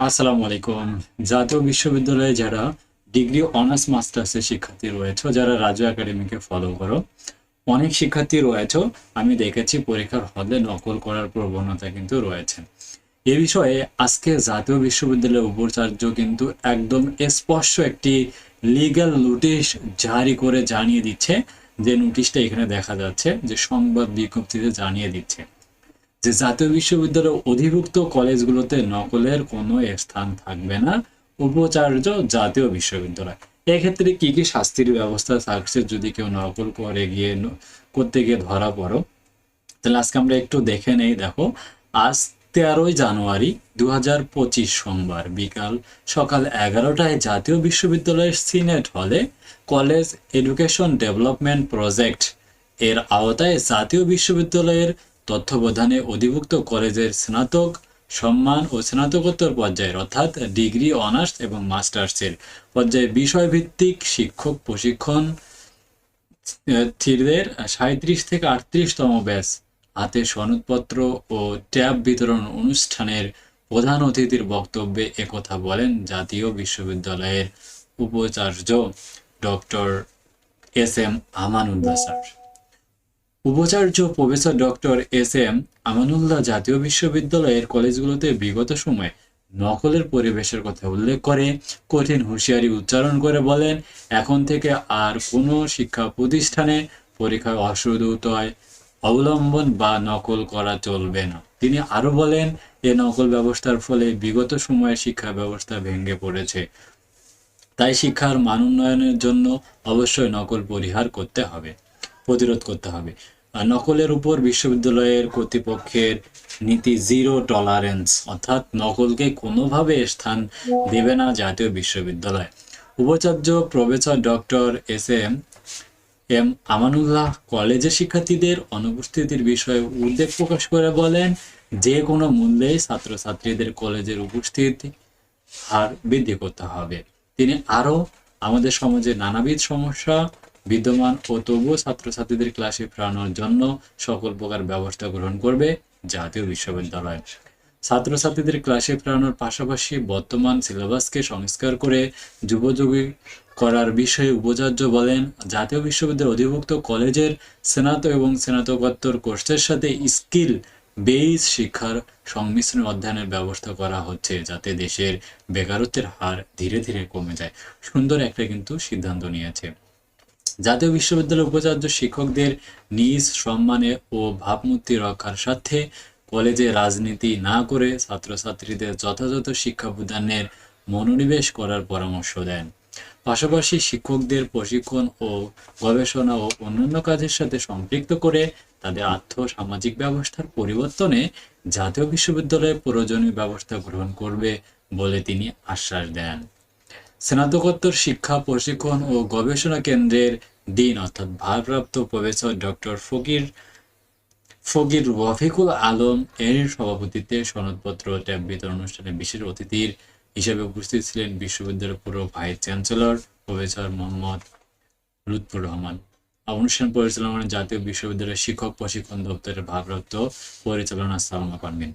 আসসালামু আলাইকুম। জাতীয় বিশ্ববিদ্যালয়ে যারা ডিগ্রি অনার্স, মাস্টার্সের শিক্ষার্থী রয়েছে, যারা রাজু একাডেমিকে ফলো করো, অনেক শিক্ষার্থী রয়েছে, আমি দেখেছি পরীক্ষার হলে নকল করার প্রবণতা কিন্তু রয়েছে। এ বিষয়ে আজকে জাতীয় বিশ্ববিদ্যালয়ের উপাচার্য কিন্তু একদম স্পষ্ট একটি লিগ্যাল নোটিশ জারি করে জানিয়ে দিচ্ছে। যে নোটিশটা এখানে দেখা যাচ্ছে যে সংবাদ বিজ্ঞপ্তিতে জানিয়ে দিচ্ছে। যে জাতীয় বিশ্ববিদ্যালয়ের অধিভুক্ত কলেজগুলোতে নকলের কোনো স্থান থাকবে না, উপাচার্য জাতীয় বিশ্ববিদ্যালয়। এক্ষেত্রে কি কি শাস্তির ব্যবস্থা থাকছে যদি কেউ নকল করে গিয়ে করতে গিয়ে ধরা পড়ো? তাহলে আজকে আমরা একটু দেখে নেই, দেখো। আজ তেরোই জানুয়ারি দু হাজার পঁচিশ সোমবার বিকাল সকাল এগারোটায় জাতীয় বিশ্ববিদ্যালয়ের সিনেট হলে কলেজ এডুকেশন ডেভেলপমেন্ট প্রজেক্ট এর আওতায় জাতীয় বিশ্ববিদ্যালয়ের তত্ত্বাবধানে অধিভুক্ত কলেজের স্নাতক সম্মান ও স্নাতকোত্তর পর্যায়ের, অর্থাৎ ডিগ্রি, অনার্স এবং মাস্টার্সের পর্যায়ে বিষয়ভিত্তিক শিক্ষক প্রশিক্ষণ থিরদের সাঁত্রিশ থেকে আটত্রিশতম ব্যাচ, হাতে সনদপত্র ও ট্যাব বিতরণ অনুষ্ঠানের প্রধান অতিথির বক্তব্যে একথা বলেন জাতীয় বিশ্ববিদ্যালয়ের উপাচার্য doctor S M Amanullah sir. উপাচার্য professor doctor S M Amanullah জাতীয় বিশ্ববিদ্যালয়ের কলেজগুলোতে বিগত সময়ে নকলের পরিবেশের কথা উল্লেখ করে, কঠিন হুঁশিয়ারি উচ্চারণ করে বলেন, এখন থেকে আর কোনো শিক্ষা প্রতিষ্ঠানে পরীক্ষায় অসদুতয় অবলম্বন বা নকল করা চলবে না। তিনি আরও বলেন, এ নকল ব্যবস্থার ফলে বিগত সময়ে শিক্ষা ব্যবস্থা ভেঙে পড়েছে। তাই শিক্ষার মান উন্নয়নের জন্য অবশ্যই নকল পরিহার করতে হবে, প্রতিরোধ করতে হবে। নকলের উপর বিশ্ববিদ্যালয়ের কর্তৃপক্ষের নীতি জিরো টলারেন্স, অর্থাৎ নকলকে কোনোভাবে স্থান দেবে না জাতীয় বিশ্ববিদ্যালয়। উপাচার্য professor doctor S M M Amanullah কলেজের শিক্ষার্থীদের অনুপস্থিতির বিষয়ে উদ্বেগ প্রকাশ করে বলেন, যে কোনো মূল্যেই ছাত্রছাত্রীদের কলেজের উপস্থিতি হার বৃদ্ধি করতে হবে। তিনি আরও আমাদের সমাজে নানাবিধ সমস্যা বিদ্যমান ও তবুও ছাত্রছাত্রীদের ক্লাসে ফেরানোর জন্য সকল প্রকার ব্যবস্থা গ্রহণ করবে জাতীয় বিশ্ববিদ্যালয়। ছাত্রছাত্রীদের ক্লাসে ফেরানোর পাশাপাশি বর্তমান সিলেবাসকে সংস্কার করে যুবযোগী করার বিষয়ে উপাচার্য বলেন, জাতীয় বিশ্ববিদ্যালয়ের অধিভুক্ত কলেজের স্নাতক এবং স্নাতকোত্তর কোর্সের সাথে স্কিল বেইস শিক্ষার সংমিশ্রণ অধ্যয়নের ব্যবস্থা করা হচ্ছে যাতে দেশের বেকারত্বের হার ধীরে ধীরে কমে যায়। সুন্দর একটা কিন্তু সিদ্ধান্ত নিয়েছে। জাতীয় বিশ্ববিদ্যালয়ের উপাচার্য শিক্ষকদের নিজ সম্মানে ও ভাবমূর্তি রক্ষার সাথে কলেজে রাজনীতি না করে ছাত্রছাত্রীদের যথাযথ শিক্ষা প্রদানের মনোনিবেশ করার পরামর্শ দেন। পাশাপাশি শিক্ষকদের প্রশিক্ষণ ও গবেষণা ও অন্যান্য কাজের সাথে সম্পৃক্ত করে তাদের আর্থ সামাজিক ব্যবস্থার পরিবর্তনে জাতীয় বিশ্ববিদ্যালয়ে প্রয়োজনীয় ব্যবস্থা গ্রহণ করবে বলে তিনি আশ্বাস দেন। স্নাতকোত্তর শিক্ষা, প্রশিক্ষণ ও গবেষণা কেন্দ্রের ডিন অর্থাৎ ভারপ্রাপ্ত প্রফেসর ডক্টর ফকির ফকির রফিকুল আলম এর সভাপতিত্বে সনদপত্র, ট্যাব বিতরণ অনুষ্ঠানে বিশেষ অতিথির হিসেবে উপস্থিত ছিলেন বিশ্ববিদ্যালয়ের পুরো vice chancellor professor Mohammad Lutfur Rahman. অনুষ্ঠান পরিচালনা জাতীয় বিশ্ববিদ্যালয়ের শিক্ষক, প্রশিক্ষণ দপ্তরের ভারপ্রাপ্ত পরিচালনা সালমা পারমিন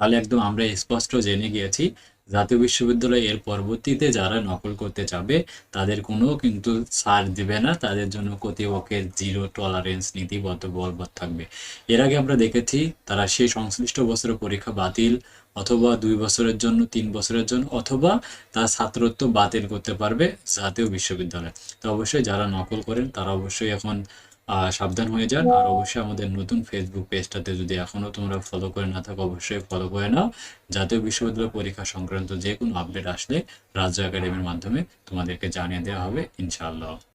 তাহলে একদম আমরা স্পষ্ট জেনে গিয়েছি জাতীয় বিশ্ববিদ্যালয় এর পরবর্তীতে যারা নকল করতে যাবে, তাদের কোনো কিন্তু ছাড় দিবে না। তাদের জন্য কর্তৃপক্ষের জিরো টলারেন্স নীতি বলবৎ থাকবে। এর আগে আমরা দেখেছি, তারা সেই সংশ্লিষ্ট বছরের পরীক্ষা বাতিল অথবা দুই বছরের জন্য, তিন বছরের জন্য অথবা তার ছাত্রত্ব বাতিল করতে পারবে জাতীয় বিশ্ববিদ্যালয়। তো অবশ্যই যারা নকল করেন, তারা অবশ্যই এখন সাবধান হয়ে যান। আর অবশ্যই আমাদের নতুন ফেসবুক পেজটাতে যদি এখনও তোমরা ফলো করে না থাকো, অবশ্যই ফলো করে নাও। জাতীয় বিশ্ববিদ্যালয় পরীক্ষা সংক্রান্ত যে কোনো আপডেট আসলে রাজ্য একাডেমির মাধ্যমে তোমাদেরকে জানিয়ে দেওয়া হবে, ইনশাআল্লাহ।